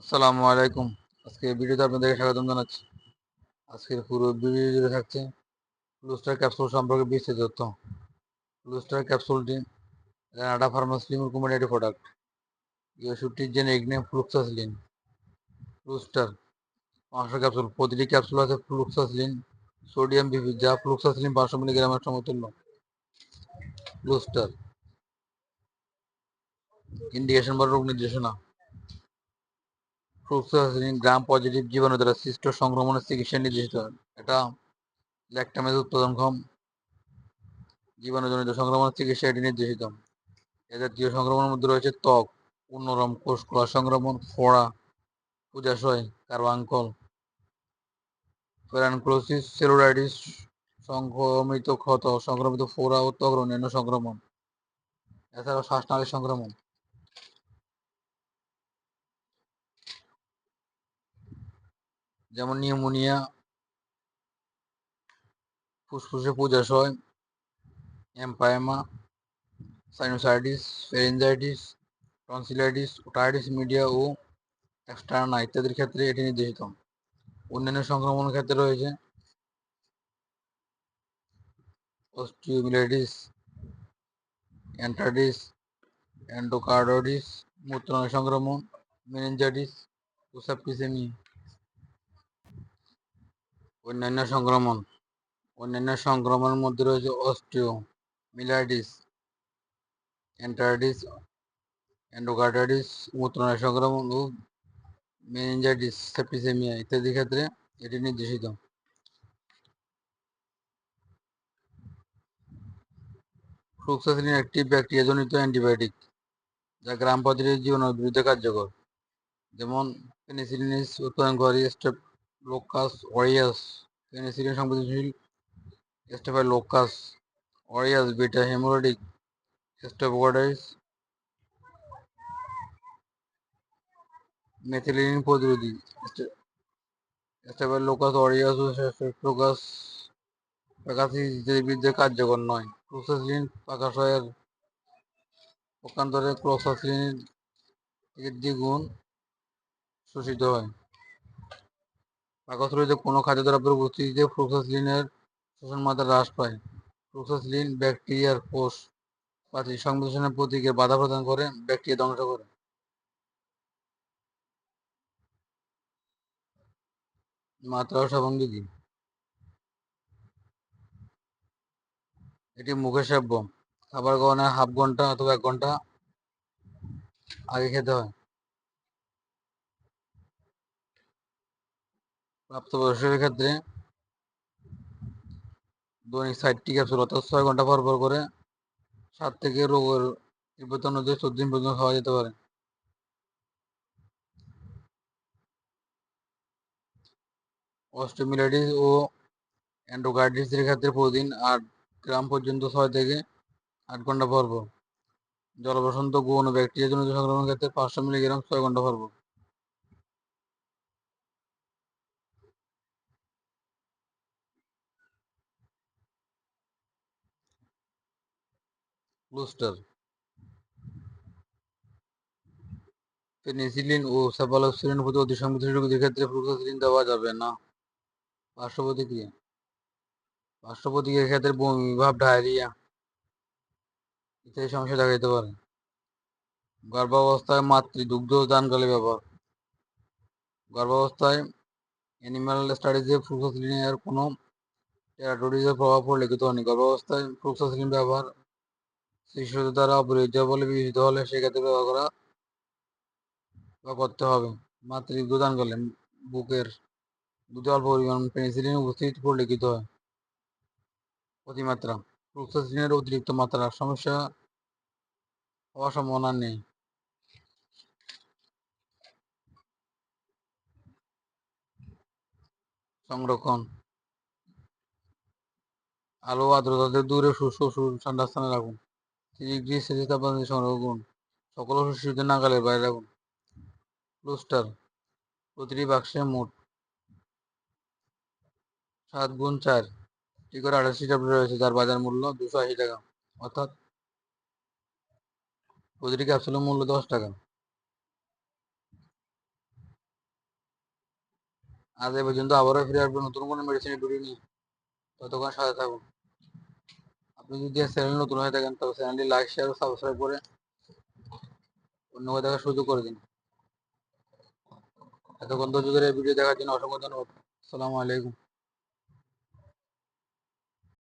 আসসালামু আলাইকুম। আজকে ভিডিওতে আপনাদেরকে স্বাগতম জানাচ্ছি। আজকের পুরো ভিডিও জুড়ে থাকছে ব্লুস্টার ক্যাপসুল সম্পর্কে বিস্তারিত তথ্য। ব্লুস্টার ক্যাপসুলটি রানাডা ফার্মাসলিমের কোম্পানি একটি প্রোডাক্ট এই ওষুধটির জেনেরিক নেম ফ্লুক্সাসলিন ব্লুস্টার পাঁচশো ক্যাপসুল প্রতিটি ক্যাপসুল আছে ফ্লুক্সাসলিন সোডিয়াম বিপি যা ফ্লুক্সাসলিন পাঁচশো মিলিগ্রামের সমতুল্য। ব্লুস্টার ইন্ডিকেশন বা রোগ নির্দেশনা। ফ্লুক্সাসিন গ্রাম পজিটিভ জীবাণু দ্বারা সৃষ্ট সংক্রমণের চিকিৎসা নির্দেশিত এটা ল্যাকটামেজ উৎপাদনক্ষম জীবাণুজনিত সংক্রমণের চিকিৎসা এটি নির্দেশিত। এ জাতীয় সংক্রমণের মধ্যে রয়েছে ত্বক, পুনরম কোষকলা সংক্রমণ, ফোড়া, পূজাশয় কার্বাঙ্কল প্যারানক্লোসিস, সেলুলাইটিস, সংক্রমিত ক্ষত, সংক্রমিত ফোড়া ও ত্বক অন্যান্য সংক্রমণ। এছাড়াও শ্বাসনালীর সংক্রমণ। যেমন নিউমোনিয়া, ফুসফুসে পূজাশয় empyema sinusitis pharyngitis tonsillitis, otitis media ও এক্সটার্না ইত্যাদির ক্ষেত্রে এটি নির্দেশিত। অন্যান্য সংক্রমণের ক্ষেত্রে রয়েছে অস্টিওমিলাইটিস অ্যান্টাডিস অ্যান্ডোকার্ডোডিস মূত্রনালী সংক্রমণ মেনেঞ্জাইটিস ও সেপ্টিসেমিয়া অন্যান্য সংক্রমণ। অন্যান্য সংক্রমণের মধ্যে রয়েছে অস্টিও, মিলাইটিস এন্টারাইটিস এন্ডোকার্টাইটিস মূত্রনালী সংক্রমণ ও মেনিনজাইটিস সেপ্টিসেমিয়া ইত্যাদি ক্ষেত্রে এটি নির্দেশিত। ফ্লুক্সাসিলিন একটি ব্যাকটেরিয়াজনিত অ্যান্টিবায়োটিক যা গ্রাম পদ্ধতির জীবনের বিরুদ্ধে কার্যকর। যেমন, পেনিসিলিনিস উৎপাদনকারী স্টেপলোকাস অরিয়াস পেনিসিলিন সংবেদনশীল স্টেফাইলোকাস অরিয়াস বিটা হেমোরেটিক স্টেপোকাটাইস মেথিলিন প্রতিরোধী স্টেফাইলোকাস অরিয়াস ও স্টেফ্লোকাস প্যাকাসিস ইত্যাদির বিরুদ্ধে কার্যকর নয়। ক্লোসাসিলিন পাকাশয়ের পক্ষান্তরে ক্লোসাসিলিনের থেকে দ্বিগুণ শোষিত হয়। পাকস্থলীতে কোনো খাদ্যদ্রব্যের উপস্থিতিতে ফ্লুক্সাসিলিনের শোষণ মাত্রা হ্রাস পায়। ফ্লুক্সাসিলিন ব্যাকটেরিয়ার কোষ প্রাচীর সংশ্লেষণের প্রতীকে বাধা প্রদান করে ব্যাকটেরিয়া ধ্বংস করে। মাত্রা সেবন এটি মুখে সেব্য খাবার গ্রহণের হাফ ঘণ্টা অথবা এক ঘণ্টা আগে খেতে হয়। প্রাপ্তবয়স্কের ক্ষেত্রে দৈনিক ষাটটি ক্যাপসুল অর্থাৎ ছয় ঘণ্টা পর পর করে সাত থেকে রোগের তীব্রতা অনুযায়ী চোদ্দ দিন পর্যন্ত খাওয়া যেতে পারে। অস্টোমিলাইটিস ও অ্যান্ডোকার্ডিসের ক্ষেত্রে প্রতিদিন আট গ্রাম পর্যন্ত ছয় থেকে আট ঘণ্টা পর পর। জলবসন্ত গৌণ ব্যাকটেরিয়া জনিত সংক্রমণের ক্ষেত্রে পাঁচশো মিলিগ্রাম ছয় ঘণ্টা পর। পর ব্লুস্টার পেনিসিলিন ও সেফালোক্সিলিন প্রতি অতি সংবেদনশীল রোগীদের ক্ষেত্রে ফ্লুক্সাসিলিন দেওয়া যাবে না। পার্শ্ব প্রতিক্রিয়া ক্ষেত্রে বমি ডায়রিয়া ইত্যাদি সমস্যা দেখা যেতে পারে। গর্ভাবস্থায় মাতৃদুগ্ধ দানকালে ব্যবহার। গর্ভাবস্থায় অ্যানিম্যাল স্টাডিজে ফ্লুক্সাসিলিনের কোনো টেরাটোরিজের প্রভাব পরিলক্ষিত হয়নি। গর্ভাবস্থায় ফ্লুক্সাসিলিন ব্যবহার শিশুদের দ্বারা অপরিহার্য বলে বিবেচিত হলে সেক্ষেত্রে ব্যবহার করা বা করতে হবে। মাতৃদুগ্ধ দানকালে বুকের দুধে অল্প পরিমাণ পেনিসিলিন উপস্থিত পরিলক্ষিত হয়। অতিমাত্রা। ফ্লুক্সাসিলিনের অতিরিক্ত মাত্রার সমস্যা হওয়ার সম্ভাবনা নেই। সংরক্ষণ। আলো আর্দ্রতাতে দূরে শুষ্ক ঠান্ডা স্থানে রাখুন। ডিগ্রি সেলসিয়াস তাপমাত্রা সংরক্ষণ করুন, সকল শিশুদের নাগালের বাইরে রাখুন। ব্লুস্টার প্রতিটি বাক্সে মোট সাত গুণ চার। টি করে আঠাশটি ট্যাবলেট রয়েছে, যার বাজার মূল্য দুশো আশি টাকা। অর্থাৎ প্রতিটি ক্যাপসুলের মূল্য দশ টাকা। আজ এ পর্যন্ত আবারও ফিরে আসব নতুন কোনো মেডিসিনের ভিডিও নিয়ে। ততক্ষণ সাথে থাকুন। আপনি যদি চ্যানেল নতুন হয়ে থাকেন তবে চ্যানেলটি লাইক শেয়ার ও সাবস্ক্রাইব করে অন্য দেখার সুযোগ করে দিন। এতক্ষণ ধৈর্য ধরে ভিডিও দেখার জন্য অসংখ্য ধন্যবাদ। আসসালামু আলাইকুম।